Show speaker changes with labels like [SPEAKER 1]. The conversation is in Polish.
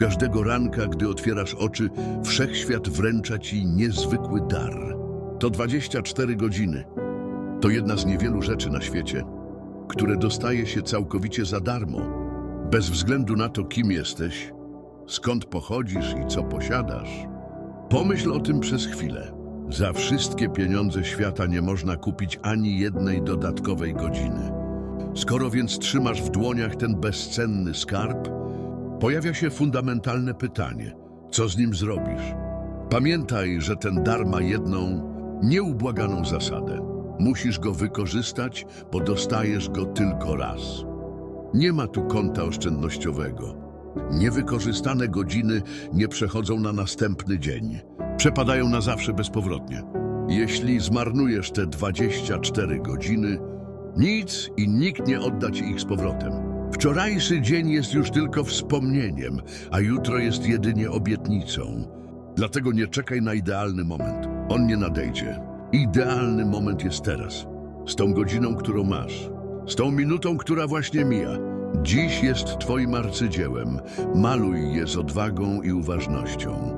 [SPEAKER 1] Każdego ranka, gdy otwierasz oczy, wszechświat wręcza ci niezwykły dar. To 24 godziny. To jedna z niewielu rzeczy na świecie, które dostaje się całkowicie za darmo, bez względu na to, kim jesteś, skąd pochodzisz i co posiadasz. Pomyśl o tym przez chwilę. Za wszystkie pieniądze świata nie można kupić ani jednej dodatkowej godziny. Skoro więc trzymasz w dłoniach ten bezcenny skarb, pojawia się fundamentalne pytanie: co z nim zrobisz? Pamiętaj, że ten dar ma jedną, nieubłaganą zasadę. Musisz go wykorzystać, bo dostajesz go tylko raz. Nie ma tu konta oszczędnościowego. Niewykorzystane godziny nie przechodzą na następny dzień. Przepadają na zawsze bezpowrotnie. Jeśli zmarnujesz te 24 godziny, nic i nikt nie odda ci ich z powrotem. Wczorajszy dzień jest już tylko wspomnieniem, a jutro jest jedynie obietnicą. Dlatego nie czekaj na idealny moment. On nie nadejdzie. Idealny moment jest teraz. Z tą godziną, którą masz. Z tą minutą, która właśnie mija. Dziś jest twoim arcydziełem. Maluj je z odwagą i uważnością.